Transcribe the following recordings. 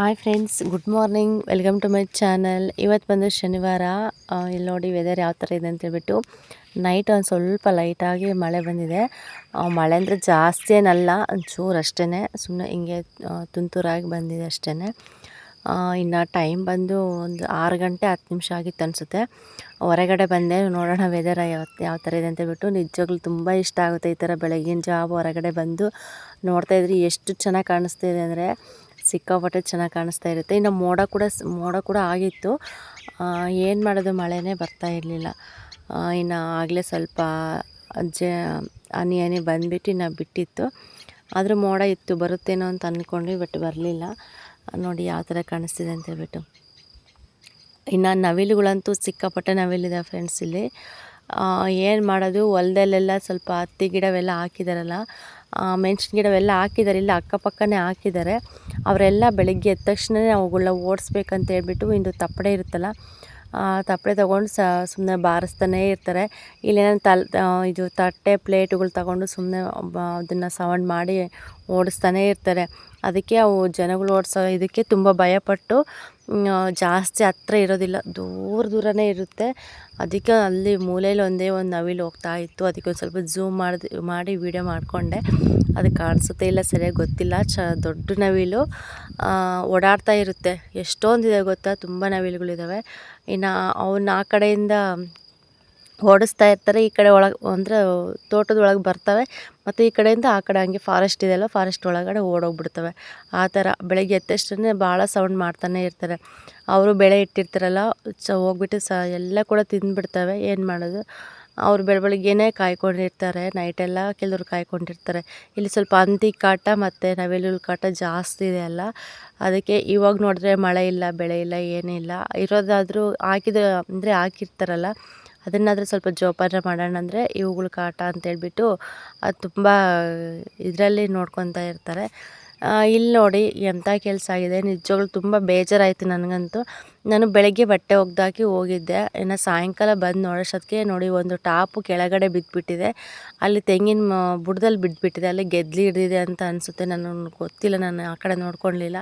Hi friends good morning welcome to my channel ಇವತ್ತು ಬಂದು ಶನಿವಾರ. ಇಲ್ಲಿ ನೋಡಿ ವೆದರ್ ಯಾವ ಥರ ಇದೆ ಅಂತೇಳ್ಬಿಟ್ಟು ನೈಟ್ ಒಂದು ಸ್ವಲ್ಪ ಲೈಟಾಗಿ ಮಳೆ ಬಂದಿದೆ. ಮಳೆ ಅಂದರೆ ಜಾಸ್ತಿ ಏನಲ್ಲ, ಒಂಚೂರು ಅಷ್ಟೇ ಸುಮ್ಮನೆ ಹಿಂಗೆ ತುಂತುರಾಗಿ ಬಂದಿದೆ ಅಷ್ಟೇ ಇನ್ನು ಟೈಮ್ ಬಂದು ಒಂದು ಆರು ಗಂಟೆ ಹತ್ತು ನಿಮಿಷ ಆಗಿತ್ತು ಅನಿಸುತ್ತೆ. ಹೊರಗಡೆ ಬಂದೆ, ನೋಡೋಣ ವೆದರ್ ಯಾವ ಯಾವ ಥರ ಇದೆ ಅಂತ ಹೇಳ್ಬಿಟ್ಟು ನಿಜವಾಗ್ಲೂ ತುಂಬ ಇಷ್ಟ ಆಗುತ್ತೆ ಈ ಥರ ಬೆಳಗಿನ ಜಾಬ್ ಹೊರಗಡೆ ಬಂದು ನೋಡ್ತಾ ಇದ್ರಿ. ಎಷ್ಟು ಚೆನ್ನಾಗಿ ಕಾಣಿಸ್ತಿದೆ ಅಂದರೆ ಸಿಕ್ಕಾಪಟ್ಟೆ ಚೆನ್ನಾಗಿ ಕಾಣಿಸ್ತಾ ಇರುತ್ತೆ. ಇನ್ನು ಮೋಡ ಕೂಡ ಮೋಡ ಕೂಡ ಆಗಿತ್ತು. ಏನು ಮಾಡೋದು ಮಳೆನೇ ಬರ್ತಾ ಇರಲಿಲ್ಲ. ಇನ್ನು ಆಗಲೇ ಸ್ವಲ್ಪ ಜ, ಹನಿ ಹನಿ ಬಂದುಬಿಟ್ಟು ಇನ್ನು ಬಿಟ್ಟಿತ್ತು. ಆದರೂ ಮೋಡ ಇತ್ತು, ಬರುತ್ತೇನೋ ಅಂತ ಅಂದ್ಕೊಂಡ್ವಿ ಬಟ್ ಬರಲಿಲ್ಲ. ನೋಡಿ ಯಾವ ಥರ ಕಾಣಿಸ್ತಿದೆ ಅಂತ ಹೇಳ್ಬಿಟ್ಟು. ಇನ್ನು ನವಿಲುಗಳಂತೂ ಸಿಕ್ಕಾಪಟ್ಟೆ ನವಿಲಿದೆ ಫ್ರೆಂಡ್ಸ್ ಇಲ್ಲಿ. ಏನು ಮಾಡೋದು, ಹೊಲದಲ್ಲೆಲ್ಲ ಸ್ವಲ್ಪ ಹತ್ತಿ ಗಿಡವೆಲ್ಲ ಹಾಕಿದಾರಲ್ಲ ಮೆಣಸಿನ ಗಿಡವೆಲ್ಲ ಹಾಕಿದ್ದಾರೆ, ಇಲ್ಲ ಅಕ್ಕಪಕ್ಕನೇ ಹಾಕಿದ್ದಾರೆ. ಅವರೆಲ್ಲ ಬೆಳಗ್ಗೆ ಎದ್ದ ತಕ್ಷಣವೇ ಅವುಗಳನ್ನ ಓಡಿಸ್ಬೇಕಂತ ಹೇಳ್ಬಿಟ್ಟು ಇಂದು ತಪ್ಪಡೆ ಇರುತ್ತಲ್ಲ ತಪ್ಪಡೆ ತೊಗೊಂಡು ಸ ಸುಮ್ಮನೆ ಬಾರಿಸ್ತಾನೇ ಇರ್ತಾರೆ. ಇಲ್ಲೇನೋ ತಲ್ ಇದು ತಟ್ಟೆ ಪ್ಲೇಟುಗಳು ತಗೊಂಡು ಸುಮ್ಮನೆ ಅದನ್ನು ಸೌಂಡ್ ಮಾಡಿ ಓಡಿಸ್ತಾನೇ ಇರ್ತಾರೆ. ಅದಕ್ಕೆ ಅವು ಜನಗಳು ಓಡಿಸೋ ಇದಕ್ಕೆ ತುಂಬ ಭಯಪಟ್ಟು ಜಾಸ್ತಿ ಹತ್ರ ಇರೋದಿಲ್ಲ, ದೂರ ದೂರನೇ ಇರುತ್ತೆ. ಅದಕ್ಕೆ ಅಲ್ಲಿ ಮೂಲೆಯಲ್ಲಿ ಒಂದೇ ಒಂದು ನವಿಲು ಹೋಗ್ತಾ ಇತ್ತು. ಅದಕ್ಕೆ ಒಂದು ಸ್ವಲ್ಪ ಝೂಮ್ ಮಾಡಿ ಮಾಡಿ ವೀಡಿಯೋ ಮಾಡಿಕೊಂಡೆ. ಅದು ಕಾಣಿಸುತ್ತೆ ಇಲ್ಲ ಸರಿಯಾಗಿ ಗೊತ್ತಿಲ್ಲ. ಚ, ದೊಡ್ಡ ನವಿಲು ಓಡಾಡ್ತಾ ಇರುತ್ತೆ. ಎಷ್ಟೊಂದಿದೆ ಗೊತ್ತಾ? ತುಂಬ ನವಿಲುಗಳಿದ್ದಾವೆ ಇನ್ನು ಅವನ್ನ ಆ ಕಡೆಯಿಂದ ಓಡಿಸ್ತಾ ಇರ್ತಾರೆ. ಈ ಕಡೆ ಒಳಗೆ ಅಂದರೆ ತೋಟದ ಒಳಗೆ ಬರ್ತವೆ. ಮತ್ತು ಈ ಕಡೆಯಿಂದ ಆ ಕಡೆ ಹಂಗೆ ಫಾರೆಸ್ಟ್ ಇದೆಯಲ್ಲ ಫಾರೆಸ್ಟ್ ಒಳಗಡೆ ಓಡೋಗ್ಬಿಡ್ತವೆ. ಆ ಥರ ಬೆಳಗ್ಗೆ ಎದ್ದ ತಕ್ಷಣ ಭಾಳ ಸೌಂಡ್ ಮಾಡ್ತಾನೆ ಇರ್ತಾರೆ. ಅವರು ಬೆಳೆ ಇಟ್ಟಿರ್ತಾರಲ್ಲ ಸ ಹೋಗ್ಬಿಟ್ಟು ಸ ಎಲ್ಲ ಕೂಡ ತಿಂದುಬಿಡ್ತವೆ. ಏನು ಮಾಡೋದು? ಅವ್ರು ಬೆಳ ಬೆಳಗ್ಗೆನೇ ಕಾಯ್ಕೊಂಡಿರ್ತಾರೆ ನೈಟೆಲ್ಲ ಕೆಲವ್ರು ಕಾಯ್ಕೊಂಡಿರ್ತಾರೆ. ಇಲ್ಲಿ ಸ್ವಲ್ಪ ಹಂದಿ ಕಾಟ ಮತ್ತು ನವಿಲು ಕಾಟ ಜಾಸ್ತಿ ಇದೆ ಅಲ್ಲ. ಅದಕ್ಕೆ ಇವಾಗ ನೋಡಿದ್ರೆ ಮಳೆ ಇಲ್ಲ, ಬೆಳೆ ಇಲ್ಲ, ಏನಿಲ್ಲ. ಇರೋದಾದರೂ ಹಾಕಿದ ಅಂದರೆ ಹಾಕಿರ್ತಾರಲ್ಲ ಅದನ್ನಾದರೂ ಸ್ವಲ್ಪ ಜೋಪಾನ ಮಾಡೋಣ ಅಂದರೆ ಇವುಗಳ ಕಾಟ ಅಂತೇಳ್ಬಿಟ್ಟು ಅದು ತುಂಬ ಇದರಲ್ಲಿ ನೋಡ್ಕೊತಾ ಇರ್ತಾರೆ. ಇಲ್ಲಿ ನೋಡಿ ಎಂಥ ಕೆಲಸ ಆಗಿದೆ. ನಿಜವಾಗ್ಲೂ ತುಂಬ ಬೇಜಾರಾಯಿತು ನನಗಂತೂ. ನಾನು ಬೆಳಗ್ಗೆ ಬಟ್ಟೆ ಒಗ್ದಾಕಿ ಹೋಗಿದ್ದೆ. ಇನ್ನು ಸಾಯಂಕಾಲ ಬಂದು ನೋಡೋಷ್ಟೊತ್ತಿಗೆ ನೋಡಿ ಒಂದು ಟಾಪು ಕೆಳಗಡೆ ಬಿದ್ದುಬಿಟ್ಟಿದೆ ಅಲ್ಲಿ ತೆಂಗಿನ ಬುಡದಲ್ಲಿ ಬಿದ್ದುಬಿಟ್ಟಿದೆ ಅಲ್ಲಿ ಗೆದ್ಲಿ ಹಿಡಿದಿದೆ ಅಂತ ಅನಿಸುತ್ತೆ. ನಾನು ಗೊತ್ತಿಲ್ಲ. ನಾನು ಆ ಕಡೆ ನೋಡ್ಕೊಳ್ಳಿಲ್ಲ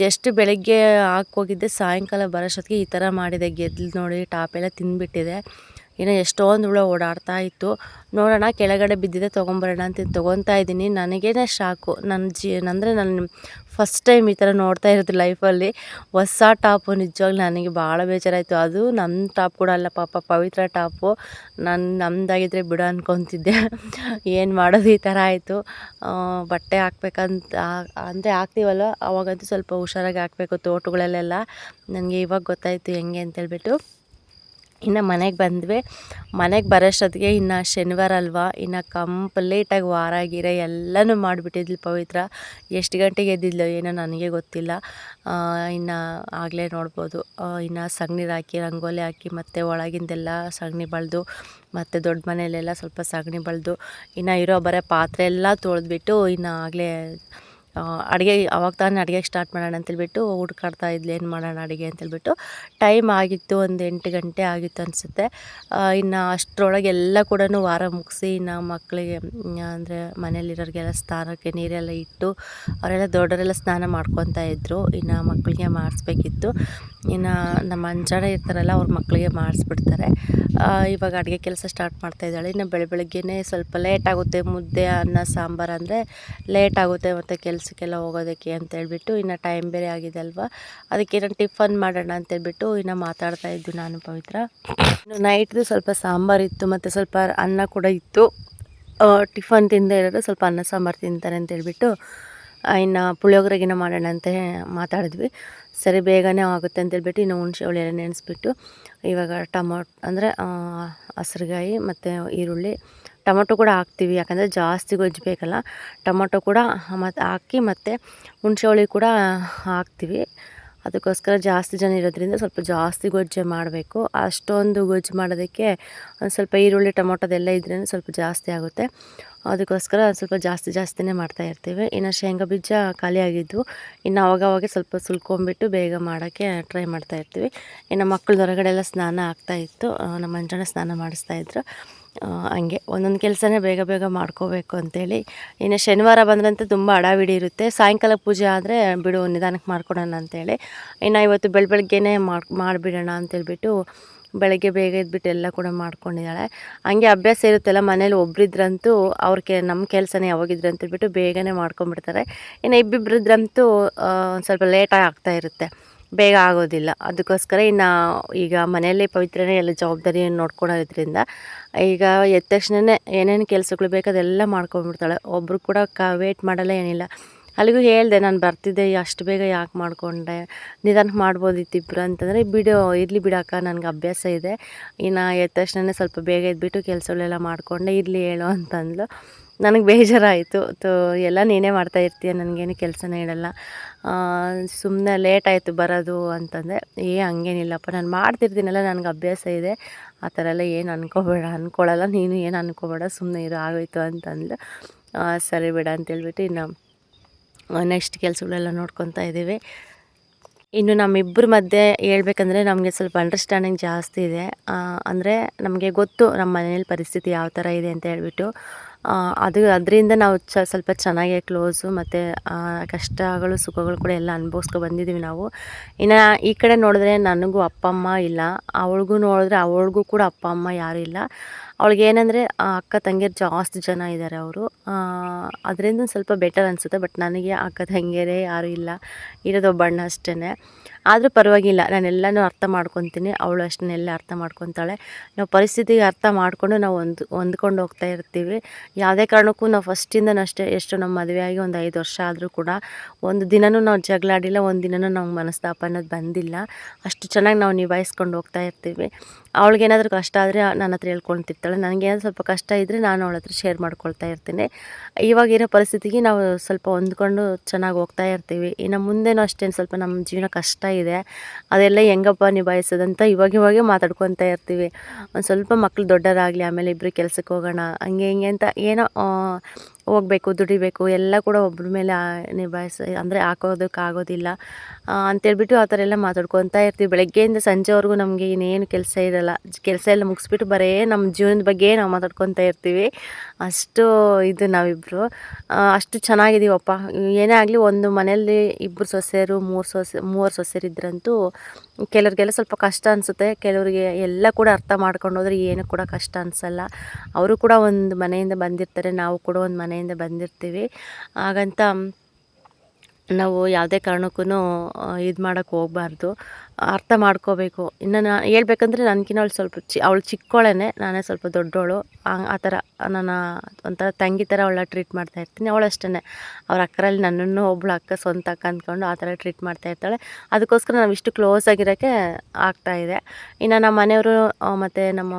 ಜಸ್ಟ್ ಬೆಳಗ್ಗೆ ಹಾಕೋಗಿದ್ದೆ ಸಾಯಂಕಾಲ ಬರೋಷ್ಟೊತ್ತಿಗೆ ಈ ಥರ ಮಾಡಿದೆ. ಗೆದ್ಲು ನೋಡಿ ಟಾಪೆಲ್ಲ ತಿಂದ್ಬಿಟ್ಟಿದೆ. ಇನ್ನು ಎಷ್ಟೊಂದು ಹುಳ ಓಡಾಡ್ತಾ ಇತ್ತು. ನೋಡೋಣ, ಕೆಳಗಡೆ ಬಿದ್ದಿದೆ, ತೊಗೊಂಬರೋಣ ಅಂತ ತೊಗೊತಾ ಇದ್ದೀನಿ. ನನಗೇನೆ ಶಾಕು. ನನ್ನ ಜಿ ಅಂದರೆ ನಾನು ಫಸ್ಟ್ ಟೈಮ್ ಈ ಥರ ನೋಡ್ತಾ ಇರೋದು ಲೈಫಲ್ಲಿ ಹೊಸ ಟಾಪು, ನಿಜವಾಗ್ಲೂ ನನಗೆ ಭಾಳ ಬೇಜಾರಾಯಿತು. ಅದು ನಮ್ಮ ಟಾಪ್ ಕೂಡ ಅಲ್ಲ, ಪಾಪ ಪವಿತ್ರ ಟಾಪು. ನಾನು ನಮ್ಮದಾಗಿದ್ದರೆ ಬಿಡು ಅನ್ಕೊತಿದ್ದೆ. ಏನು ಮಾಡೋದು ಈ ಥರ ಆಯಿತು. ಬಟ್ಟೆ ಹಾಕ್ಬೇಕಂತ ಅಂದರೆ ಹಾಕ್ತೀವಲ್ಲ, ಅವಾಗಂತೂ ಸ್ವಲ್ಪ ಹುಷಾರಾಗಿ ಹಾಕಬೇಕು ತೋಟಗಳಲ್ಲೆಲ್ಲ. ನನಗೆ ಇವಾಗ ಗೊತ್ತಾಯಿತು ಹೆಂಗೆ ಅಂತೇಳ್ಬಿಟ್ಟು ಇನ್ನು ಮನೆಗೆ ಬಂದ್ವಿ. ಮನೆಗೆ ಬರೋಷ್ಟೊತ್ತಿಗೆ ಇನ್ನು ಶನಿವಾರ ಅಲ್ವಾ, ಇನ್ನು ಕಂಪ್ಲೀಟಾಗಿ ವಾರ ಗೀರ ಎಲ್ಲನೂ ಮಾಡಿಬಿಟ್ಟಿದ್ಲು ಪವಿತ್ರ. ಎಷ್ಟು ಗಂಟೆಗೆ ಎದ್ದಿದ್ಲು ಏನೋ ನನಗೆ ಗೊತ್ತಿಲ್ಲ. ಇನ್ನು ಆಗಲೇ ನೋಡ್ಬೋದು. ಇನ್ನು ಸಗಣಿ ಹಾಕಿ, ರಂಗೋಲಿ ಹಾಕಿ, ಮತ್ತು ಒಳಗಿಂದೆಲ್ಲ ಸಗಣಿ ಬಳ್ದು, ಮತ್ತು ದೊಡ್ಡ ಮನೆಯಲ್ಲೆಲ್ಲ ಸ್ವಲ್ಪ ಸಗಣಿ ಬಳ್ದು, ಇನ್ನು ಇರೋ ಬರೋ ಪಾತ್ರೆ ಎಲ್ಲ ತೊಳೆದ್ಬಿಟ್ಟು ಇನ್ನು ಆಗಲೇ ಅಡುಗೆ ಅವಾಗ ತಾನೇ ಅಡುಗೆಗೆ ಸ್ಟಾರ್ಟ್ ಮಾಡೋಣ ಅಂತೇಳ್ಬಿಟ್ಟು ಹುಡ್ಕಾಡ್ತಾ ಇದ್ಲು, ಏನು ಮಾಡೋಣ ಅಡುಗೆ ಅಂತೇಳ್ಬಿಟ್ಟು. ಟೈಮ್ ಆಗಿತ್ತು ಒಂದು ಎಂಟು ಗಂಟೆ ಆಗಿತ್ತು ಅನಿಸುತ್ತೆ. ಇನ್ನು ಅಷ್ಟರೊಳಗೆ ಎಲ್ಲ ಕೂಡ ವಾರ ಮುಗಿಸಿ ಇನ್ನು ಮಕ್ಕಳಿಗೆ ಅಂದರೆ ಮನೇಲಿರೋರಿಗೆಲ್ಲ ಸ್ನಾನಕ್ಕೆ ನೀರೆಲ್ಲ ಇಟ್ಟು, ಅವರೆಲ್ಲ ದೊಡ್ಡವರೆಲ್ಲ ಸ್ನಾನ ಮಾಡ್ಕೊತಾ ಇದ್ದರು ಇನ್ನು ಮಕ್ಕಳಿಗೆ ಮಾಡಿಸ್ಬೇಕಿತ್ತು. ಇನ್ನು ನಮ್ಮ ಅಂಜಾಣ ಇರ್ತಾರಲ್ಲ ಅವ್ರ ಮಕ್ಕಳಿಗೆ ಮಾಡಿಸ್ಬಿಡ್ತಾರೆ. ಇವಾಗ ಅಡುಗೆ ಕೆಲಸ ಸ್ಟಾರ್ಟ್ ಮಾಡ್ತಾ ಇದ್ದಾಳೆ. ಇನ್ನು ಬೆಳೆ ಬೆಳಗ್ಗೆನೇ ಸ್ವಲ್ಪ ಲೇಟ್ ಆಗುತ್ತೆ. ಮುದ್ದೆ, ಅನ್ನ, ಸಾಂಬಾರು ಅಂದರೆ ಲೇಟ್ ಆಗುತ್ತೆ ಮತ್ತು ಕೆಲಸಕ್ಕೆಲ್ಲ ಹೋಗೋದಕ್ಕೆ ಅಂತ ಹೇಳ್ಬಿಟ್ಟು ಇನ್ನು ಟೈಮ್ ಬೇರೆ ಆಗಿದೆ ಅಲ್ವಾ? ಅದಕ್ಕೆ ನಾನು ಟಿಫನ್ ಮಾಡೋಣ ಅಂತೇಳ್ಬಿಟ್ಟು ಇನ್ನು ಮಾತಾಡ್ತಾ ಇದ್ದು ನಾನು ಪವಿತ್ರ. ಇನ್ನು ನೈಟ್ದು ಸ್ವಲ್ಪ ಸಾಂಬಾರು ಇತ್ತು ಮತ್ತು ಸ್ವಲ್ಪ ಅನ್ನ ಕೂಡ ಇತ್ತು. ಟಿಫನ್ ತಿಂದೇ ಇರೋದು ಸ್ವಲ್ಪ ಅನ್ನ, ಸಾಂಬಾರು ತಿಂತಾರೆ ಅಂತೇಳ್ಬಿಟ್ಟು ಇನ್ನು ಪುಳಿಯೋಗರೆಗಿನ ಮಾಡೋಣ ಅಂತ ಮಾತಾಡಿದ್ವಿ. ಸರಿ, ಬೇಗನೆ ಆಗುತ್ತೆ ಅಂತೇಳ್ಬಿಟ್ಟು ಇನ್ನು ಹುಣ್ಸೆ ಹುಳಿ ಎಲ್ಲ ನೆನೆಸ್ಬಿಟ್ಟು ಇವಾಗ ಟಮೋಟ್, ಅಂದರೆ ಹಸ್ರುಗಾಯಿ ಮತ್ತು ಈರುಳ್ಳಿ ಟೊಮೊಟೊ ಕೂಡ ಹಾಕ್ತೀವಿ. ಯಾಕಂದರೆ ಜಾಸ್ತಿ ಗೊಜ್ಜಬೇಕಲ್ಲ ಟೊಮೊಟೊ ಕೂಡ ಮತ್ತು ಹಾಕಿ ಮತ್ತು ಹುಣಸೆ ಹುಳಿ ಕೂಡ ಹಾಕ್ತೀವಿ. ಅದಕ್ಕೋಸ್ಕರ ಜಾಸ್ತಿ ಜನ ಇರೋದ್ರಿಂದ ಸ್ವಲ್ಪ ಜಾಸ್ತಿ ಗೊಜ್ಜೆ ಮಾಡಬೇಕು. ಅಷ್ಟೊಂದು ಗೊಜ್ಜು ಮಾಡೋದಕ್ಕೆ ಒಂದು ಸ್ವಲ್ಪ ಈರುಳ್ಳಿ ಟೊಮೊಟೊದೆಲ್ಲ ಇದ್ರೇ ಸ್ವಲ್ಪ ಜಾಸ್ತಿ ಆಗುತ್ತೆ. ಅದಕ್ಕೋಸ್ಕರ ಸ್ವಲ್ಪ ಜಾಸ್ತಿ ಜಾಸ್ತಿನೇ ಮಾಡ್ತಾ ಇರ್ತೀವಿ. ಇನ್ನು ಶೇಂಗಾ ಬೀಜ ಖಾಲಿ ಆಗಿದ್ವು ಇನ್ನು ಅವಾಗವಾಗ ಸ್ವಲ್ಪ ಸುಲ್ಕೊಂಬಿಟ್ಟು ಬೇಗ ಮಾಡೋಕ್ಕೆ ಟ್ರೈ ಮಾಡ್ತಾಯಿರ್ತೀವಿ ಇನ್ನು ಮಕ್ಕಳು ಹೊರಗಡೆ ಎಲ್ಲ ಸ್ನಾನ ಆಗ್ತಾಯಿತ್ತು ನಮ್ಮ ಮಂಜಣ್ಣ ಸ್ನಾನ ಮಾಡಿಸ್ತಾ ಇದ್ರು. ಆ, ಹಂಗೆ ಒಂದೊಂದು ಕೆಲಸನೇ ಬೇಗ ಬೇಗ ಮಾಡ್ಕೋಬೇಕು ಅಂತೇಳಿ. ಇನ್ನು ಶನಿವಾರ ಬಂದ್ರಂತ ತುಂಬ ಅಡಾವಿಡಿ ಇರುತ್ತೆ. ಸಾಯಂಕಾಲ ಪೂಜೆ ಆದರೆ ಬಿಡು ನಿಧಾನಕ್ಕೆ ಮಾಡ್ಕೊಡೋಣ ಅಂತೇಳಿ. ಇನ್ನು ಇವತ್ತು ಬೆಳ ಬೆಳಗ್ಗೆನೇ ಮಾಡಿ, ಮಾಡಿಬಿಡೋಣ ಅಂತೇಳ್ಬಿಟ್ಟು ಬೆಳಗ್ಗೆ ಬೇಗ ಎದ್ಬಿಟ್ಟು ಎಲ್ಲ ಕೂಡ ಮಾಡ್ಕೊಂಡಿದ್ದಾಳೆ. ಹಂಗೆ ಅಭ್ಯಾಸ ಇರುತ್ತಲ್ಲ, ಮನೇಲಿ ಒಬ್ಬರಿದ್ರಂತೂ ಅವ್ರ ಕೆ ನಮ್ಮ ಕೆಲಸನೇ ಯಾವಾಗಿದ್ರು ಅಂತೇಳ್ಬಿಟ್ಟು ಬೇಗನೆ ಮಾಡ್ಕೊಂಬಿಡ್ತಾರೆ ಇನ್ನು ಒಂದು ಸ್ವಲ್ಪ ಲೇಟಾಗಿ ಆಗ್ತಾ ಇರುತ್ತೆ. ಬೇಗ ಆಗೋದಿಲ್ಲ. ಅದಕ್ಕೋಸ್ಕರ ಇನ್ನು ಈಗ ಮನೆಯಲ್ಲೇ ಪವಿತ್ರನೇ ಎಲ್ಲ ಜವಾಬ್ದಾರಿಯನ್ನು ನೋಡ್ಕೊಳೋದ್ರಿಂದ ಈಗ ಎದ್ದ ತಕ್ಷಣನೇ ಏನೇನು ಕೆಲಸಗಳು ಬೇಕು ಅದೆಲ್ಲ ಮಾಡ್ಕೊಂಡ್ಬಿಡ್ತಾಳೆ. ಒಬ್ಬರು ಕೂಡ ಕ ವೇಟ್ ಮಾಡಲ್ಲ ಏನಿಲ್ಲ. ಅಲ್ಲಿಗೂ ಹೇಳಿದೆ, ನಾನು ಬರ್ತಿದ್ದೆ, ಅಷ್ಟು ಬೇಗ ಯಾಕೆ ಮಾಡಿಕೊಂಡೆ? ನಿಧಾನಕ್ಕೆ ಮಾಡ್ಬೋದಿತ್ತು ಇಬ್ಬರು ಅಂತಂದರೆ, ಬಿಡು, ಇರಲಿ ಬಿಡಕ್ಕ, ನನಗೆ ಅಭ್ಯಾಸ ಇದೆ. ಇನ್ನು ಎದ್ದ ತಕ್ಷಣ ಸ್ವಲ್ಪ ಬೇಗ ಎದ್ಬಿಟ್ಟು ಕೆಲಸಗಳೆಲ್ಲ ಮಾಡಿಕೊಂಡೆ, ಇರಲಿ ಹೇಳು. ಅಂತಂದ್ಲು. ನನಗೆ ಬೇಜಾರಾಯಿತು. ತೋ, ಎಲ್ಲ ನೀನೇ ಮಾಡ್ತಾ ಇರ್ತೀಯ, ನನಗೇನು ಕೆಲಸನೇ ಇಡಲ್ಲ. ಸುಮ್ಮನೆ ಲೇಟ್ ಆಯಿತು ಬರೋದು ಅಂತಂದರೆ ಏ, ಹಂಗೇನಿಲ್ಲಪ್ಪ, ನಾನು ಮಾಡ್ತಿರ್ತೀನಲ್ಲ, ನನಗೆ ಅಭ್ಯಾಸ ಇದೆ. ಆ ಥರ ಎಲ್ಲ ಏನು ಅನ್ಕೋಬೇಡ ಅಂದ್ಕೊಳ್ಳಲ್ಲ ನೀನು ಏನು ಅನ್ಕೋಬೇಡ ಸುಮ್ಮನೆ ಇರು, ಆಗೋಯ್ತು ಅಂತಂದ್ಲು. ಸರಿ ಬೇಡ ಅಂತೇಳ್ಬಿಟ್ಟು ಇನ್ನು ನೆಕ್ಸ್ಟ್ ಕೆಲಸಗಳೆಲ್ಲ ನೋಡ್ಕೊತಾ ಇದ್ದೀವಿ. ಇನ್ನು ನಮ್ಮಿಬ್ಬರ ಮಧ್ಯೆ ಹೇಳ್ಬೇಕಂದ್ರೆ ನಮಗೆ ಸ್ವಲ್ಪ ಅಂಡರ್ಸ್ಟ್ಯಾಂಡಿಂಗ್ ಜಾಸ್ತಿ ಇದೆ. ಅಂದರೆ ನಮಗೆ ಗೊತ್ತು ನಮ್ಮ ಮನೇಲಿ ಪರಿಸ್ಥಿತಿ ಯಾವ ಥರ ಇದೆ ಅಂತ ಹೇಳ್ಬಿಟ್ಟು. ಅದು ಅದರಿಂದ ನಾವು ಚ, ಸ್ವಲ್ಪ ಚೆನ್ನಾಗೆ ಕ್ಲೋಸು ಮತ್ತು ಕಷ್ಟಗಳು, ಸುಖಗಳು ಕೂಡ ಎಲ್ಲ ಅನುಭವಿಸ್ಕೊ ಬಂದಿದ್ದೀವಿ ನಾವು. ಇನ್ನು ಈ ಕಡೆ ನೋಡಿದ್ರೆ ನನಗೂ ಅಪ್ಪ, ಅಮ್ಮ ಇಲ್ಲ. ಅವಳಿಗೂ ನೋಡಿದ್ರೆ ಅವಳಿಗೂ ಕೂಡ ಅಪ್ಪ, ಅಮ್ಮ ಯಾರೂ ಇಲ್ಲ. ಅವಳಿಗೆ ಏನಂದರೆ ಅಕ್ಕ ತಂಗಿಯರು ಜಾಸ್ತಿ ಜನ ಇದ್ದಾರೆ ಅವರು. ಅದರಿಂದ ಸ್ವಲ್ಪ ಬೆಟರ್ ಅನಿಸುತ್ತೆ ಬಟ್ ನನಗೆ ಅಕ್ಕ ತಂಗಿಯರೇ ಯಾರೂ ಇಲ್ಲ. ಇರೋದು ಒಬ್ಬ ಅಷ್ಟೇ ಆದರೂ ಪರವಾಗಿಲ್ಲ, ನಾನೆಲ್ಲನೂ ಅರ್ಥ ಮಾಡ್ಕೊತೀನಿ, ಅವಳು ಅಷ್ಟನ್ನೆಲ್ಲ ಅರ್ಥ ಮಾಡ್ಕೊತಾಳೆ. ನಾವು ಪರಿಸ್ಥಿತಿಗೆ ಅರ್ಥ ಮಾಡಿಕೊಂಡು ನಾವು ಒಂದು, ಹೊಂದ್ಕೊಂಡು ಹೋಗ್ತಾ ಇರ್ತೀವಿ. ಯಾವುದೇ ಕಾರಣಕ್ಕೂ ನಾವು ಫಸ್ಟಿಂದನೂ ಅಷ್ಟೇ, ಎಷ್ಟು ನಮ್ಮ ಮದುವೆ ಆಗಿ ಒಂದು ಐದು ವರ್ಷ ಆದರೂ ಕೂಡ ಒಂದು ದಿನವೂ ನಾವು ಜಗಳಾಡಿಲ್ಲ ಒಂದು ದಿನವೂ ನಾವು ಮನಸ್ತಾಪ ಅನ್ನೋದು ಬಂದಿಲ್ಲ. ಅಷ್ಟು ಚೆನ್ನಾಗಿ ನಾವು ನಿಭಾಯಿಸ್ಕೊಂಡು ಹೋಗ್ತಾ ಇರ್ತೀವಿ. ಅವಳಿಗೇನಾದರೂ ಕಷ್ಟ ಆದರೆ ನನ್ನ ಹತ್ರ ಹೇಳ್ಕೊಳ್ತಿರ್ತಾಳೆ. ನನಗೇನಾದ್ರು ಸ್ವಲ್ಪ ಕಷ್ಟ ಇದ್ದರೆ ನಾನು ಅವಳ ಹತ್ರ ಶೇರ್ ಮಾಡ್ಕೊಳ್ತಾ ಇರ್ತೀನಿ. ಇವಾಗಿರೋ ಪರಿಸ್ಥಿತಿಗೆ ನಾವು ಸ್ವಲ್ಪ ಹೊಂದ್ಕೊಂಡು ಚೆನ್ನಾಗಿ ಹೋಗ್ತಾ ಇರ್ತೀವಿ. ಇನ್ನು ಮುಂದೆನೂ ಅಷ್ಟೇನು ಸ್ವಲ್ಪ ನಮ್ಮ ಜೀವನ ಕಷ್ಟ ಇದೆ. ಅದೆಲ್ಲ ಹೆಂಗಪ್ಪ ನಿಭಾಯಿಸೋದಂತ ಇವಾಗ ಇವಾಗೆ ಮಾತಾಡ್ಕೊತಾ ಇರ್ತೀವಿ. ಒಂದು ಸ್ವಲ್ಪ ಮಕ್ಳು ದೊಡ್ಡರಾಗಲಿ, ಆಮೇಲೆ ಇಬ್ಬರು ಕೆಲ್ಸಕ್ಕೆ ಹೋಗೋಣ, ಹಂಗೆ ಹಿಂಗೆ ಅಂತ ಏನೋ ಹೋಗ್ಬೇಕು, ದುಡಿಬೇಕು, ಎಲ್ಲ ಕೂಡ ಒಬ್ಬರ ಮೇಲೆ ನಿಭಾಯಿಸ, ಅಂದರೆ ಹಾಕೋದಕ್ಕಾಗೋದಿಲ್ಲ ಅಂತೇಳ್ಬಿಟ್ಟು ಆ ಥರ ಎಲ್ಲ ಮಾತಾಡ್ಕೊತಾ ಇರ್ತೀವಿ. ಬೆಳಗ್ಗೆಯಿಂದ ಸಂಜೆವರೆಗೂ ನಮಗೆ ಇನ್ನೇನು ಕೆಲಸ ಇರಲ್ಲ. ಕೆಲಸ ಎಲ್ಲ ಮುಗಿಸ್ಬಿಟ್ಟು ಬರೇ ನಮ್ಮ ಜೀವನದ ಬಗ್ಗೆ ನಾವು ಮಾತಾಡ್ಕೊತಾ ಇರ್ತೀವಿ. ಅಷ್ಟು ಇದು ನಾವಿಬ್ಬರು ಅಷ್ಟು ಚೆನ್ನಾಗಿದ್ದೀವಪ್ಪ. ಏನೇ ಆಗಲಿ ಒಂದು ಮನೆಯಲ್ಲಿ ಇಬ್ಬರು ಸೊಸೆಯರು, ಮೂರು ಸೊಸೆ, ಮೂವರು ಸೊಸೆಯರು ಇದ್ರಂತೂ ಕೆಲವ್ರಿಗೆಲ್ಲ ಸ್ವಲ್ಪ ಕಷ್ಟ ಅನಿಸುತ್ತೆ. ಕೆಲವರಿಗೆ ಎಲ್ಲ ಕೂಡ ಅರ್ಥ ಮಾಡ್ಕೊಂಡು ಹೋದ್ರೆ ಏನು ಕೂಡ ಕಷ್ಟ ಅನಿಸಲ್ಲ. ಅವರು ಕೂಡ ಒಂದು ಮನೆಯಿಂದ ಬಂದಿರ್ತಾರೆ. ನಾವು ಕೂಡ ಒಂದು ಮನೆಯಿಂದ ಬಂದಿರ್ತೀವಿ. ಹಾಗಂತ ನಾವು ಯಾವುದೇ ಕಾರಣಕ್ಕೂ ಇದು ಮಾಡೋಕ್ಕೆ ಹೋಗ್ಬಾರ್ದು. ಅರ್ಥ ಮಾಡ್ಕೋಬೇಕು. ಇನ್ನು ನಾ ಹೇಳ್ಬೇಕಂದ್ರೆ ನನಗಿನ್ನ ಅವಳು ಸ್ವಲ್ಪ ಚಿ, ಅವಳು ಚಿಕ್ಕವಳೇ ನಾನೇ ಸ್ವಲ್ಪ ದೊಡ್ಡವಳು ಆ- ಥರ ನನ್ನ ಒಂಥರ ತಂಗಿ ಥರ ಅವಳ ಟ್ರೀಟ್ ಮಾಡ್ತಾ ಇರ್ತೀನಿ. ಅವಳು ಅಷ್ಟೇ ಅವ್ರ ಅಕ್ಕರಲ್ಲಿ ನನ್ನನ್ನು ಒಬ್ಳು ಅಕ್ಕ ಸ್ವಂತ ಅಕ್ಕ ಅಂದ್ಕೊಂಡು ಆ ಥರ ಟ್ರೀಟ್ ಮಾಡ್ತಾ ಇರ್ತಾಳೆ. ಅದಕ್ಕೋಸ್ಕರ ನಾವು ಇಷ್ಟು ಕ್ಲೋಸ್ ಆಗಿರೋಕ್ಕೆ ಆಗ್ತಾ ಇದೆ. ಇನ್ನು ನಮ್ಮ ಮನೆಯವರು ಮತ್ತು ನಮ್ಮ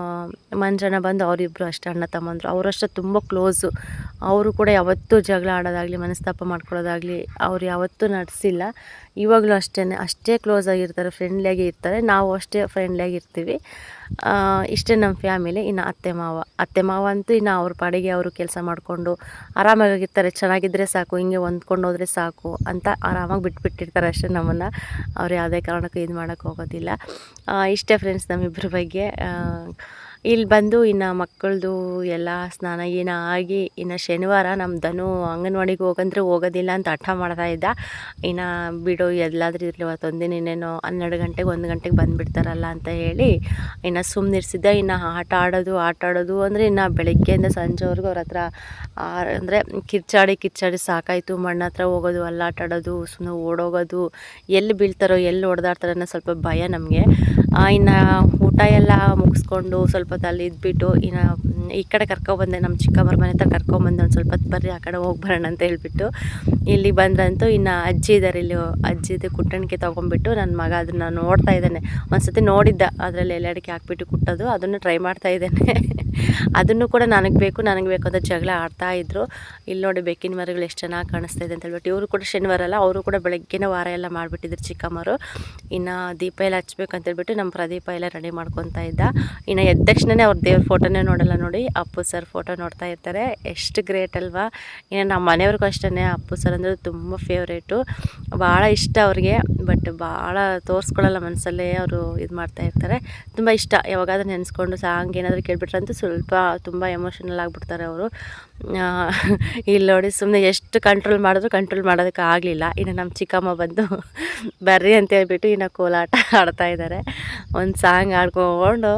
ಮಂಜಣ್ಣ ಬಂದು ಅವರಿಬ್ಬರು ಅಷ್ಟೇ ಅಣ್ಣ ತಮ್ಮಂದರು. ಅಷ್ಟೇ ತುಂಬ ಕ್ಲೋಸು ಅವರು ಕೂಡ ಯಾವತ್ತೂ ಜಗಳ ಆಡೋದಾಗಲಿ, ಮನಸ್ತಾಪ ಮಾಡ್ಕೊಳ್ಳೋದಾಗಲಿ, ಅವ್ರು ಯಾವತ್ತೂ ನಡೆಸಿಲ್ಲ. ಇವಾಗಲೂ ಅಷ್ಟೇ ಅಷ್ಟೇ ಕ್ಲೋಸ್ ಆಗಿರ್ತಾರೆ ಫ್ರೆಂಡ್ಲಿಯಾಗಿ ಇರ್ತಾರೆ. ನಾವು ಅಷ್ಟೇ ಫ್ರೆಂಡ್ಲಿಯಾಗಿ ಇರ್ತೀವಿ. ಇಷ್ಟೇ ನಮ್ಮ ಫ್ಯಾಮಿಲಿ ಇನ್ನು ಅತ್ತೆ, ಮಾವ. ಅತ್ತೆ, ಮಾವ ಅಂತೂ ಇನ್ನು ಅವ್ರ ಪಾಡಿಗೆ ಅವರು ಕೆಲಸ ಮಾಡಿಕೊಂಡು ಆರಾಮಾಗಿರ್ತಾರೆ. ಚೆನ್ನಾಗಿದ್ದರೆ ಸಾಕು, ಹಿಂಗೆ ಹೊಂದ್ಕೊಂಡು ಹೋದರೆ ಸಾಕು ಅಂತ ಆರಾಮಾಗಿ ಬಿಟ್ಬಿಟ್ಟಿರ್ತಾರೆ ಅಷ್ಟೇ ನಮ್ಮನ್ನು. ಅವ್ರು ಯಾವುದೇ ಕಾರಣಕ್ಕೂ ಇದು ಮಾಡೋಕ್ಕೆ ಹೋಗೋದಿಲ್ಲ. ಇಷ್ಟೇ ಫ್ರೆಂಡ್ಸ್ ನಮ್ಮಿಬ್ಬರ ಬಗ್ಗೆ. ಇಲ್ಲಿ ಬಂದು ಇನ್ನು ಮಕ್ಕಳದು ಎಲ್ಲ ಸ್ನಾನ ಗೀನ ಆಗಿ ಇನ್ನು ಶನಿವಾರ ನಮ್ಮ ದನು ಅಂಗನವಾಡಿಗೆ ಹೋಗಂದ್ರೆ ಹೋಗೋದಿಲ್ಲ ಅಂತ ಹಠ ಮಾಡ್ತಾ ಇದ್ದ. ಇನ್ನು ಬಿಡು, ಎಲ್ಲಾದ್ರೂ ಇರಲಿ ಇವತ್ತೊಂದಿನ ಇನ್ನೇನೋ ಹನ್ನೆರಡು ಗಂಟೆಗೆ, ಒಂದು ಗಂಟೆಗೆ ಬಂದುಬಿಡ್ತಾರಲ್ಲ ಅಂತ ಹೇಳಿ ಇನ್ನು ಸುಮ್ಮನಿರ್ಸಿದ್ದೆ ಇನ್ನು ಆಟ ಆಡೋದು ಆಟ ಆಡೋದು ಅಂದರೆ ಇನ್ನು ಬೆಳಗ್ಗೆಯಿಂದ ಸಂಜೆವರೆಗೂ ಅವ್ರ ಹತ್ರ ಅಂದರೆ ಕಿರ್ಚಾಡಿ ಕಿರ್ಚಾಡಿ ಸಾಕಾಯಿತು. ಮಣ್ಣ ಹತ್ರ ಹೋಗೋದು ಆಡೋದು ಸುಮ್ಮನೆ ಓಡೋಗೋದು. ಎಲ್ಲಿ ಬೀಳ್ತಾರೋ, ಎಲ್ಲಿ ಹೊಡೆದಾಡ್ತಾರೋ ಅನ್ನೋ ಸ್ವಲ್ಪ ಭಯ ನಮಗೆ. ಇನ್ನು ಊಟ ಎಲ್ಲ ಮುಗಿಸ್ಕೊಂಡು ಸ್ವಲ್ಪ ಹೊತ್ತು ಅಲ್ಲಿ ಇದ್ಬಿಟ್ಟು, ಇನ್ನು ಈ ಕಡೆ ಕರ್ಕೊಬಂದೆ ನಮ್ಮ ಚಿಕ್ಕಮ್ಮರ ಮನೆ ಹತ್ರ ಕರ್ಕೊಂಬಂದೆ ಒಂದು ಸ್ವಲ್ಪ ಬರ್ರಿ, ಆ ಕಡೆ ಹೋಗಿ ಬರೋಣ ಅಂತ ಹೇಳ್ಬಿಟ್ಟು, ಇಲ್ಲಿ ಬಂದ್ರಂತೂ ಇನ್ನು ಅಜ್ಜಿ ಇದ್ದಾರೆ ಇಲ್ಲಿ ಅಜ್ಜಿದು ಕುಟ್ಟಣಿಕೆ ತೊಗೊಂಬಿಟ್ಟು ನನ್ನ ಮಗ ಅದನ್ನು ನೋಡ್ತಾ ಇದ್ದಾನೆ. ಒಂದ್ಸತಿ ನೋಡಿದ್ದ, ಅದರಲ್ಲಿ ಎಲೆ ಅಡಿಕೆ ಹಾಕ್ಬಿಟ್ಟು ಕುಟ್ಟೋದು, ಅದನ್ನು ಟ್ರೈ ಮಾಡ್ತಾ ಇದ್ದೇನೆ. ಅದನ್ನು ಕೂಡ ನನಗೆ ಬೇಕು ನನಗೆ ಬೇಕು ಅಂತ ಜಗಳ ಆಡ್ತಾ ಇದ್ರು. ಇಲ್ಲಿ ನೋಡಿ ಬೆಕ್ಕಿನ ಮರಗಳು ಎಷ್ಟು ಚೆನ್ನಾಗಿ ಕಾಣಿಸ್ತಾ ಇದೆ ಅಂತ ಹೇಳ್ಬಿಟ್ಟು, ಇವರು ಕೂಡ ಶನಿವಾರ ಅಲ್ಲ, ಅವರು ಕೂಡ ಬೆಳಗ್ಗೆನೇ ವಾರ ಎಲ್ಲ ಮಾಡಿಬಿಟ್ಟಿದ್ರು ಚಿಕ್ಕಮ್ಮರು ಇನ್ನು ದೀಪ ಎಲ್ಲ ಹಚ್ಬೇಕು ಅಂತ ಹೇಳ್ಬಿಟ್ಟು ನಮ್ಮ ಪ್ರದೀಪ ಎಲ್ಲ ರೆಡಿ ಮಾಡ್ಕೊತಾ ಇದ್ದ. ಇನ್ನು ಎದ್ದ ತಕ್ಷಣವೇ ಅವ್ರ ದೇವ್ರ ಫೋಟೋನೇ ನೋಡಲ್ಲ ನೋಡಿ, ಅಪ್ಪು ಸರ್ ಫೋಟೋ ನೋಡ್ತಾ ಇರ್ತಾರೆ. ಎಷ್ಟು ಗ್ರೇಟ್ ಅಲ್ವಾ? ಇನ್ನು ನಮ್ಮ ಮನೆಯವ್ರಿಗೂ ಅಷ್ಟೇ ಅಪ್ಪು ಸರ್ ಅಂದರೆ ತುಂಬ ಫೇವ್ರೇಟು ಭಾಳ ಇಷ್ಟ ಅವ್ರಿಗೆ ಬಟ್ ಭಾಳ ತೋರಿಸ್ಕೊಳ್ಳಲ್ಲ ಮನಸ್ಸಲ್ಲೇ ಅವರು ಇದು ಮಾಡ್ತಾ ಇರ್ತಾರೆ. ತುಂಬ ಇಷ್ಟ, ಯಾವಾಗಾದ್ರೂ ನೆನೆಸ್ಕೊಂಡು ಸಾಂಗ್ ಏನಾದರೂ ಕೇಳಿಬಿಟ್ರಂತೂ ಸ್ವಲ್ಪ ತುಂಬ ಎಮೋಷನಲ್ ಆಗಿಬಿಡ್ತಾರೆ ಅವರು. ಇಲ್ಲಿ ನೋಡಿ ಸುಮ್ಮನೆ ಎಷ್ಟು ಕಂಟ್ರೋಲ್ ಮಾಡಿದ್ರು ಕಂಟ್ರೋಲ್ ಮಾಡೋದಕ್ಕೆ ಆಗಲಿಲ್ಲ. ಇನ್ನು ನಮ್ಮ ಚಿಕ್ಕಮ್ಮ ಬಂದು ಬರ್ರಿ ಅಂತ ಹೇಳ್ಬಿಟ್ಟು ಇನ್ನು ಕೋಲಾಟ ಆಡ್ತಾ ಇದ್ದಾರೆ ಒಂದು ಸಾಂಗ್ ಆಡ್ಕೊಂಡು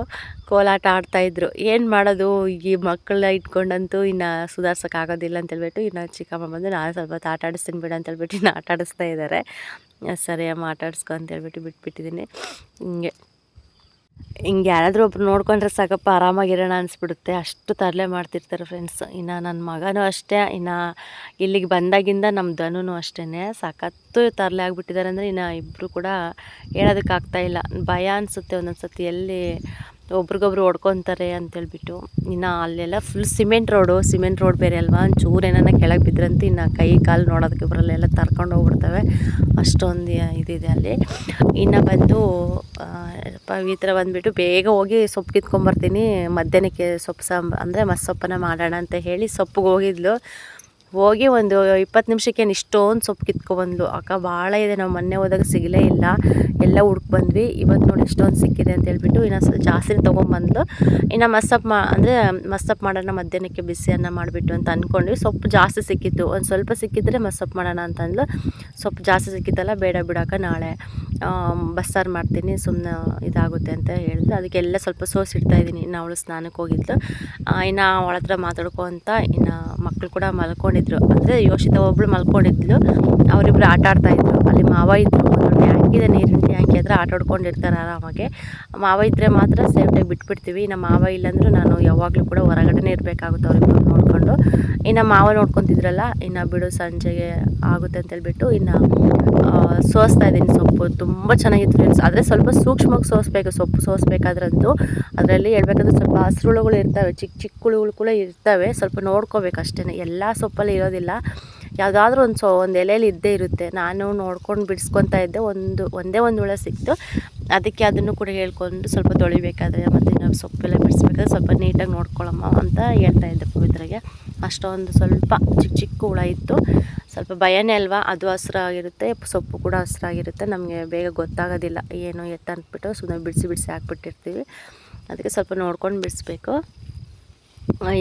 ಕೋಲಾಟ ಆಡ್ತಾಯಿದ್ರು ಏನು ಮಾಡೋದು? ಈ ಮಕ್ಕಳನ್ನ ಇಟ್ಕೊಂಡಂತೂ ಇನ್ನು ಸುಧಾರ್ಸೋಕ್ಕಾಗೋದಿಲ್ಲ ಅಂತೇಳ್ಬಿಟ್ಟು ಇನ್ನು ಚಿಕ್ಕಮ್ಮ ಬಂದು, ನಾನು ಸ್ವಲ್ಪ ಹೊತ್ತು ಆಟ ಆಡಿಸ್ತೀನಿ ಬಿಡು ಅಂತೇಳ್ಬಿಟ್ಟು ಇನ್ನು ಆಟ ಆಡಿಸ್ತಾ ಇದ್ದಾರೆ ಸರಿ ಅಮ್ಮ, ಆಟ ಆಡಿಸ್ಕೊ ಅಂತೇಳ್ಬಿಟ್ಟು ಬಿಟ್ಬಿಟ್ಟಿದ್ದೀನಿ ಹಿಂಗೆ ಹಿಂಗೆ ಯಾರಾದರೂ ಒಬ್ರು ನೋಡ್ಕೊಂಡ್ರೆ ಸಾಕಪ್ಪ ಆರಾಮಾಗಿರೋಣ ಅನಿಸ್ಬಿಡುತ್ತೆ. ಅಷ್ಟು ತರಲೆ ಮಾಡ್ತಿರ್ತಾರೆ ಫ್ರೆಂಡ್ಸ್ ಇನ್ನು ನನ್ನ ಮಗನೂ ಅಷ್ಟೇ. ಇನ್ನು ಇಲ್ಲಿಗೆ ಬಂದಾಗಿಂದ ನಮ್ಮ ಧನುನು ಅಷ್ಟೇ ಸಖತ್ತು ತರಲೆ ಆಗಿಬಿಟ್ಟಿದ್ದಾರೆ ಅಂದರೆ ಇನ್ನು ಇಬ್ಬರು ಕೂಡ ಹೇಳೋದಕ್ಕಾಗ್ತಾಯಿಲ್ಲ ಭಯ ಅನಿಸುತ್ತೆ ಒಂದೊಂದು ಸತಿ ಎಲ್ಲಿ ಒಬ್ರಿಗೊಬ್ರು ಹೊಡ್ಕೊತಾರೆ ಅಂತೇಳ್ಬಿಟ್ಟು, ಇನ್ನು ಅಲ್ಲೆಲ್ಲ full cement road cement road ಬೇರೆ ಅಲ್ವಾ? ಒಂಚೂರು ಏನಾನ ಕೆಳಗೆ ಬಿದ್ರಂತೆ ಇನ್ನು ಕೈ, ಕಾಲು ನೋಡೋದಕ್ಕೆ ಬರಲ್ಲ, ಎಲ್ಲ ತರ್ಕೊಂಡು ಹೋಗ್ಬಿಡ್ತವೆ. ಅಷ್ಟೊಂದು ಇದಿದೆ ಅಲ್ಲಿ. ಇನ್ನು ಬಂದು ಪವಿತ್ರ ಬಂದುಬಿಟ್ಟು ಬೇಗ ಹೋಗಿ ಸೊಪ್ಪು ಕಿತ್ಕೊಂಬರ್ತೀನಿ. ಮಧ್ಯಾಹ್ನಕ್ಕೆ ಸೊಪ್ಪು ಸಾಂಬ, ಅಂದರೆ ಮಸ್ಸೊಪ್ಪನ್ನ ಮಾಡೋಣ ಅಂತ ಹೇಳಿ ಸೊಪ್ಪಿಗೆ ಹೋಗಿದ್ಲು. ಹೋಗಿ ಒಂದು ಇಪ್ಪತ್ತು ನಿಮಿಷಕ್ಕೆ ಇಷ್ಟೊಂದು ಸೊಪ್ಪು ಕಿತ್ಕೊಬಂದ್ಲು ಅಕ್ಕ ಭಾಳ ಇದೆ, ನಾವು ಮೊನ್ನೆ ಹೋದಾಗ ಸಿಗಲೇ ಇಲ್ಲ. ಎಲ್ಲ ಹುಡ್ಕೊ ಬಂದ್ವಿ. ಇವತ್ತು ನೋಡಿ ಇಷ್ಟೊಂದು ಸಿಕ್ಕಿದೆ ಅಂತ ಹೇಳ್ಬಿಟ್ಟು ಇನ್ನೊಂದು ಸ್ವಲ್ಪ ಜಾಸ್ತಿ ತೊಗೊಂಬಂದ್ಲು ಇನ್ನು ಮಸ್ಸಪ್ ಮಾ, ಅಂದರೆ ಮಸ್ಸಪ್ ಮಾಡೋಣ, ಮಧ್ಯಾಹ್ನಕ್ಕೆ ಬಿಸಿ ಅನ್ನ ಮಾಡಿಬಿಟ್ಟು ಅಂತ ಅಂದ್ಕೊಂಡ್ವಿ ಸೊಪ್ಪು ಜಾಸ್ತಿ ಸಿಕ್ಕಿತ್ತು. ಒಂದು ಸ್ವಲ್ಪ ಸಿಕ್ಕಿದ್ರೆ ಮಸ್ಸಪ್ ಮಾಡೋಣ ಅಂತಂದ್ಲು ಸೊಪ್ಪು ಜಾಸ್ತಿ ಸಿಕ್ಕಿತ್ತಲ್ಲ, ಬೇಡ ಬಿಡಾಕ ನಾಳೆ ಬಸ್ಸಾರು ಮಾಡ್ತೀನಿ ಸುಮ್ಮನೆ ಇದಾಗುತ್ತೆ ಅಂತ ಹೇಳಿದ್ರು ಅದಕ್ಕೆಲ್ಲ ಸ್ವಲ್ಪ ಸೋಸಿಡ್ತಾಯಿದ್ದೀನಿ ಇನ್ನು ಅವಳು ಸ್ನಾನಕ್ಕೆ ಹೋಗಿದ್ದು ಇನ್ನು ಅವಳ ಹತ್ರ ಮಾತಾಡ್ಕೊ ಅಂತ ಇನ್ನು ಮಕ್ಕಳು ಕೂಡ ಮಲ್ಕೊಂಡಿದ್ರು. ಅಂದರೆ ಯೋಷಿತ ಒಬ್ಬಳು ಮಲ್ಕೊಂಡಿದ್ಲು. ಅವರಿಬ್ರು ಆಟ ಆಡ್ತಾಯಿದ್ರು ಅಲ್ಲಿ ಮಾವ ಇದ್ದರು ಇದೆ ನೀರಿನ ಟ್ಯಾಂಕ್ ಹತ್ರ ಆಟ ಆಡ್ಕೊಂಡಿರ್ತಾರೆ ಆರಾಮಾಗೆ. ಮಾವ ಇದ್ದರೆ ಮಾತ್ರ ಸೇಫ್ಟಾಗಿ ಬಿಟ್ಬಿಡ್ತೀವಿ. ಇನ್ನು ಮಾವ ಇಲ್ಲಾಂದ್ರೆ ನಾನು ಯಾವಾಗಲೂ ಕೂಡ ಹೊರಗಡೆನೇ ಇರಬೇಕಾಗುತ್ತೆ ಅವ್ರಿಬ್ಬರು ನೋಡಿಕೊಂಡು. ಇನ್ನು ಮಾವ ನೋಡ್ಕೊತಿದ್ರಲ್ಲ, ಇನ್ನು ಬಿಡು ಸಂಜೆಗೆ ಆಗುತ್ತೆ ಅಂತೇಳ್ಬಿಟ್ಟು ಇನ್ನು ಸೋಸ್ತಾ ಇದ್ದೀನಿ ಸೊಪ್ಪು. ತುಂಬ ಚೆನ್ನಾಗಿತ್ತು ಫ್ರೆಂಡ್ಸ್ ಆದರೆ ಸ್ವಲ್ಪ ಸೂಕ್ಷ್ಮವಾಗಿ ಸೋಸ್ಬೇಕು, ಸೊಪ್ಪು ಸೋಸಬೇಕಾದ್ರಂತೂ. ಅದರಲ್ಲಿ ಹೇಳ್ಬೇಕಂದ್ರೆ ಸ್ವಲ್ಪ ಹಸ್ರುಳುಗಳು ಇರ್ತವೆ ಚಿಕ್ಕ ಚಿಕ್ಕ ಹುಳುಗಳು ಕೂಡ ಇರ್ತವೆ. ಸ್ವಲ್ಪ ನೋಡ್ಕೋಬೇಕು ಅಷ್ಟೇ ಎಲ್ಲ ಸೊಪ್ಪಲ್ಲಿ ಇರೋದಿಲ್ಲ. ಯಾವುದಾದ್ರೂ ಒಂದು ಸೊ, ಒಂದು ಎಲೆಯಲ್ಲಿ ಇದ್ದೇ ಇರುತ್ತೆ. ನಾನು ನೋಡ್ಕೊಂಡು ಬಿಡಿಸ್ಕೊತಾ ಇದ್ದೆ. ಒಂದು, ಒಂದೇ ಒಂದು ಹುಳ ಸಿಕ್ತು. ಅದಕ್ಕೆ ಅದನ್ನು ಕೂಡ ಹೇಳ್ಕೊಂಡು ಸ್ವಲ್ಪ ತೊಳಿಬೇಕಾದ್ರೆ ಮತ್ತು ನಾವು ಸೊಪ್ಪೆಲ್ಲ ಬಿಡಿಸ್ಬೇಕಾದ್ರೆ ಸ್ವಲ್ಪ ನೀಟಾಗಿ ನೋಡ್ಕೊಳ್ಳಮ್ಮ ಅಂತ ಹೇಳ್ತಾ ಇದ್ದೆ ಪವಿತ್ರಗೆ. ಅಷ್ಟೊಂದು ಸ್ವಲ್ಪ ಚಿಕ್ಕ ಚಿಕ್ಕ ಹುಳ ಇತ್ತು. ಸ್ವಲ್ಪ ಭಯನೇ ಅಲ್ವಾ? ಅದು ಹಸ್ರಾಗಿರುತ್ತೆ ಸೊಪ್ಪು ಕೂಡ ಹಸ್ರಾಗಿರುತ್ತೆ ನಮಗೆ ಬೇಗ ಗೊತ್ತಾಗೋದಿಲ್ಲ. ಏನು ಎತ್ತ ಅಂದ್ಬಿಟ್ಟು ಸುಮ್ಮನೆ ಬಿಡಿಸಿ ಬಿಡಿಸಿ ಹಾಕ್ಬಿಟ್ಟಿರ್ತೀವಿ. ಅದಕ್ಕೆ ಸ್ವಲ್ಪ ನೋಡ್ಕೊಂಡು ಬಿಡಿಸ್ಬೇಕು.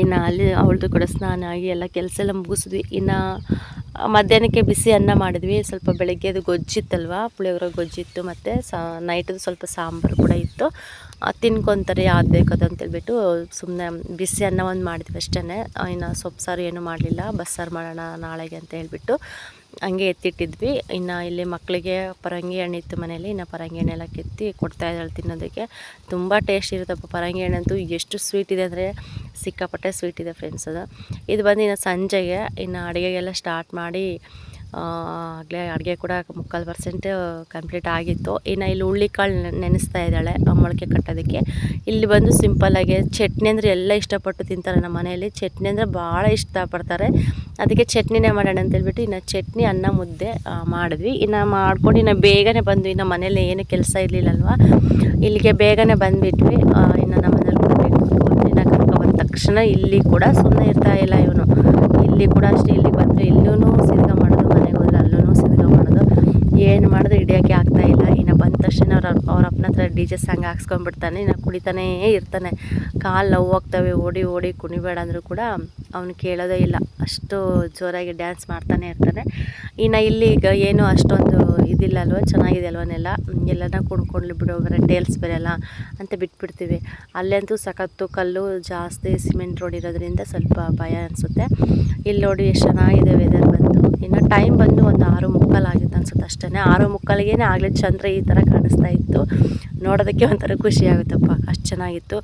ಇನ್ನು ಅಲ್ಲಿ ಅವಳದು ಕೂಡ ಸ್ನಾನ ಆಗಿ ಎಲ್ಲ ಕೆಲಸ ಎಲ್ಲ ಮುಗಿಸಿದ್ವಿ. ಇನ್ನು ಮಧ್ಯಾಹ್ನಕ್ಕೆ ಬಿಸಿ ಅನ್ನ ಮಾಡಿದ್ವಿ. ಸ್ವಲ್ಪ ಬೆಳಗ್ಗೆ ಅದು ಗೊಜ್ಜಿತ್ತಲ್ವ? ಪುಳಿಯೋಗರೆ ಗೊಜ್ಜಿತ್ತು ಮತ್ತು ಸಾ ನೈಟದು ಸ್ವಲ್ಪ ಸಾಂಬಾರು ಕೂಡ ಇತ್ತು. ತಿನ್ಕೊತಾರೆ ಯಾವ್ದು ಬೇಕು ಅದು ಅಂತೇಳ್ಬಿಟ್ಟು ಸುಮ್ಮನೆ ಬಿಸಿ ಅನ್ನ ಒಂದು ಮಾಡಿದ್ವಿ ಅಷ್ಟೇ ಇನ್ನು ಸೊಪ್ಪು ಸಾರು ಏನೂ ಮಾಡಲಿಲ್ಲ. ಬಸ್ಸಾರು ಮಾಡೋಣ ನಾಳೆಗೆ ಅಂತ ಹೇಳ್ಬಿಟ್ಟು. ಹಂಗೆ ಎತ್ತಿಟ್ಟಿದ್ವಿ. ಇನ್ನು ಇಲ್ಲಿ ಮಕ್ಕಳಿಗೆ ಪರಂಗಿ ಹಣ್ಣು ಇತ್ತು ಮನೇಲಿ ಇನ್ನು ಪರಂಗಿ ಹಣ್ಣೆಲ್ಲ ಕೆತ್ತಿ ಕೊಡ್ತಾ ಇದ್ದಾಳೆ ತಿನ್ನೋದಕ್ಕೆ. ತುಂಬ ಟೇಸ್ಟ್ ಇರುತ್ತಪ್ಪ ಪರಂಗಿ ಹಣ್ಣಂತೂ. ಎಷ್ಟು ಸ್ವೀಟ್ ಇದೆ ಅಂದರೆ ಸಿಕ್ಕಾಪಟ್ಟೆ ಸ್ವೀಟ್ ಇದೆ ಫ್ರೆಂಡ್ಸ್ ಅದು. ಇದು ಬಂದು ಇನ್ನು ಸಂಜೆಗೆ, ಇನ್ನು ಅಡುಗೆಗೆಲ್ಲ ಸ್ಟಾರ್ಟ್ ಮಾಡಿ ಆಗಲೇ ಅಡುಗೆ ಕೂಡ ಮುಕ್ಕಾಲು ಪರ್ಸೆಂಟ್ ಕಂಪ್ಲೀಟ್ ಆಗಿತ್ತು. ಇನ್ನು ಇಲ್ಲಿ ಹುಳ್ಳಿಕಾಳು ನೆನೆಸ್ತಾ ಇದ್ದಾಳೆ ಮೊಳಕೆ ಕಟ್ಟೋದಕ್ಕೆ. ಇಲ್ಲಿ ಬಂದು ಸಿಂಪಲ್ಲಾಗಿ ಚಟ್ನಿ ಅಂದರೆ ಎಲ್ಲ ಇಷ್ಟಪಟ್ಟು ತಿಂತಾರೆ ನಮ್ಮ ಮನೆಯಲ್ಲಿ. ಚಟ್ನಿ ಅಂದರೆ ಭಾಳ ಇಷ್ಟಪಡ್ತಾರೆ. ಅದಕ್ಕೆ ಚಟ್ನಿನೇ ಮಾಡೋಣ ಅಂತೇಳ್ಬಿಟ್ಟು ಇನ್ನು ಚಟ್ನಿ, ಅನ್ನ, ಮುದ್ದೆ ಮಾಡಿದ್ವಿ. ಇನ್ನು ಮಾಡ್ಕೊಂಡು ಇನ್ನು ಬೇಗನೆ ಬಂದ್ವಿ. ಇನ್ನು ಮನೇಲಿ ಏನು ಕೆಲಸ ಇರಲಿಲ್ಲಲ್ವ. ಇಲ್ಲಿಗೆ ಬೇಗನೆ ಬಂದುಬಿಟ್ವಿ. ಇನ್ನು ನಮ್ಮ ಮನೇಲಿ ಇನ್ನು ಕರ್ಕೊ ಬಂದ ತಕ್ಷಣ ಇಲ್ಲಿ ಕೂಡ ಸುಮ್ಮನೆ ಇರ್ತಾ ಇಲ್ಲ ಇವನು. ಇಲ್ಲಿ ಕೂಡ ಅಷ್ಟೇ, ಇಲ್ಲಿ ಬಂದರೆ ಇಲ್ಲೂ ಸಿದ್ಧ ಮಾಡೋದು ಮನೆಗೆ ಹೋದ್ರೆ ಅಲ್ಲೂ ಸಿದ್ಧ ಮಾಡೋದು ಏನು ಮಾಡಿದ್ರು ಹಿಡಿಯೋಕ್ಕೆ ಆಗ್ತಾಯಿಲ್ಲ ಇನ್ನು ಬಂದ ತಕ್ಷಣ ಅವ್ರ ಅವ್ರ ಅಪ್ಪನ ಹತ್ರ ಡಿ ಜೆ ಸಾಂಗ್ ಹಾಕ್ಸ್ಕೊಂಡ್ಬಿಡ್ತಾನೆ, ಇನ್ನು ಕುಡಿತಾನೇ ಇರ್ತಾನೆ. ಕಾಲು ನೋವು ಹೋಗ್ತವೆ ಓಡಿ ಓಡಿ ಕುಣಿಬೇಡ ಅಂದರೂ ಕೂಡ ಅವನು ಕೇಳೋದೇ ಇಲ್ಲ. ಅಷ್ಟು ಜೋರಾಗಿ ಡ್ಯಾನ್ಸ್ ಮಾಡ್ತಾನೆ ಇರ್ತಾನೆ. ಇನ್ನು ಇಲ್ಲಿ ಈಗ ಏನು ಅಷ್ಟೊಂದು ಇದಿಲ್ಲ ಅಲ್ವ ಚೆನ್ನಾಗಿದೆ ಅಲ್ವನೆಲ್ಲ ಎಲ್ಲನ ಕುಣ್ಕೊಂಡ್ಲಿ ಬಿಡೋ ಬರೋ ಟೇಲ್ಸ್ ಬರೆಯಲ್ಲ ಅಂತ ಬಿಟ್ಬಿಡ್ತೀವಿ. ಅಲ್ಲಂತೂ ಸಖತ್ತು ಕಲ್ಲು ಜಾಸ್ತಿ ಸಿಮೆಂಟ್ ರೋಡ್ ಇರೋದ್ರಿಂದ ಸ್ವಲ್ಪ ಭಯ ಅನಿಸುತ್ತೆ. ಇಲ್ಲಿ ನೋಡಿ, ಎಷ್ಟು ಚೆನ್ನಾಗಿದೆ ವೆದರ್ ಬಂದು. ಇನ್ನು ಟೈಮ್ ಬಂದು ಒಂದು ಆರು ಮುಕ್ಕಾಲಾಗಿತ್ತು ಅನ್ಸುತ್ತೆ ಅಷ್ಟೇ ಆರು ಮುಕ್ಕಾಲಿಗೇನೆ ಆಗಲೇ ಚಂದ್ರ ಈ ಥರ ಕಾಣಿಸ್ತಾ ಇತ್ತು. ನೋಡೋದಕ್ಕೆ ಒಂಥರ ಖುಷಿ ಆಗುತ್ತಪ್ಪ. ಅಷ್ಟು ಚೆನ್ನಾಗಿತ್ತು.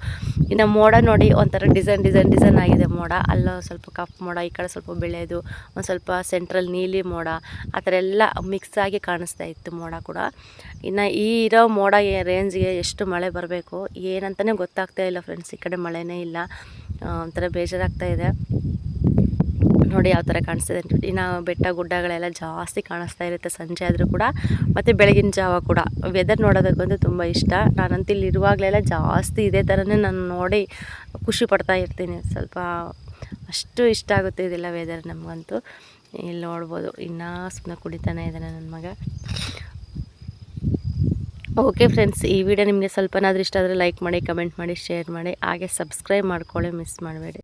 ಇನ್ನು ಮೋಡ ನೋಡಿ ಒಂಥರ ಡಿಸೈನ್ ಡಿಸೈನ್ ಡಿಸೈನ್ ಆಗಿದೆ ಮೋಡ. ಅಲ್ಲ ಸ್ವಲ್ಪ ಕಪ್ಪು ಮೋಡ, ಈ ಕಡೆ ಸ್ವಲ್ಪ ಬೆಳೆಯೋದು ಒಂದು ಸ್ವಲ್ಪ ಸೆಂಟ್ರಲ್ ನೀಲಿ ಮೋಡ, ಆ ಥರ ಎಲ್ಲ ಮಿಕ್ಸ್ ಆಗಿ ಕಾಣಿಸ್ತಾ ಇತ್ತು ಮೋಡ ಕೂಡ. ಇನ್ನು ಈ ಇರೋ ಮೋಡ ರೇಂಜ್ಗೆ ಎಷ್ಟು ಮಳೆ ಬರಬೇಕು ಏನಂತಲೇ ಗೊತ್ತಾಗ್ತಾ ಇಲ್ಲ ಫ್ರೆಂಡ್ಸ್. ಈ ಕಡೆ ಮಳೆನೇ ಇಲ್ಲ. ಒಂಥರ ಬೇಜಾರಾಗ್ತಾ ಇದೆ. ನೋಡಿ ಯಾವ ಥರ ಕಾಣಿಸ್ತಿದೆ ಅಂತ ಇನ್ನು ಬೆಟ್ಟ ಗುಡ್ಡಗಳೆಲ್ಲ ಜಾಸ್ತಿ ಕಾಣಿಸ್ತಾ ಇರುತ್ತೆ ಸಂಜೆ ಆದರೂ ಕೂಡ. ಮತ್ತು ಬೆಳಗಿನ ಜಾವ ಕೂಡ. ವೆದರ್ ನೋಡೋದಕ್ಕಂತೂ ತುಂಬ ಇಷ್ಟ. ನಾನಂತೂ ಇಲ್ಲಿರುವಾಗಲೆಲ್ಲ ಜಾಸ್ತಿ ಇದೇ ಥರನೇ ನಾನು ನೋಡಿ ಖುಷಿ ಪಡ್ತಾ ಇರ್ತೀನಿ. ಸ್ವಲ್ಪ ಅಷ್ಟು ಇಷ್ಟ ಆಗುತ್ತೆ ಇದೆಲ್ಲ ವೆದರ್ ನಮಗಂತೂ. ಇಲ್ಲಿ ನೋಡ್ಬೋದು. ಇನ್ನೂ ಸುಮ್ಮನೆ ಕುಡಿತಾನೆ ಇದ್ದಾನೆ ನನ್ನ ಮಗ. ಓಕೆ ಫ್ರೆಂಡ್ಸ್ ಈ ವಿಡಿಯೋ ನಿಮಗೆ ಸ್ವಲ್ಪನಾದರೂ ಇಷ್ಟ ಆದರೆ ಲೈಕ್ ಮಾಡಿ ಕಮೆಂಟ್ ಮಾಡಿ ಶೇರ್ ಮಾಡಿ. ಹಾಗೆ ಸಬ್ಸ್ಕ್ರೈಬ್ ಮಾಡ್ಕೊಳ್ಳಿ ಮಿಸ್ ಮಾಡಬೇಡಿ.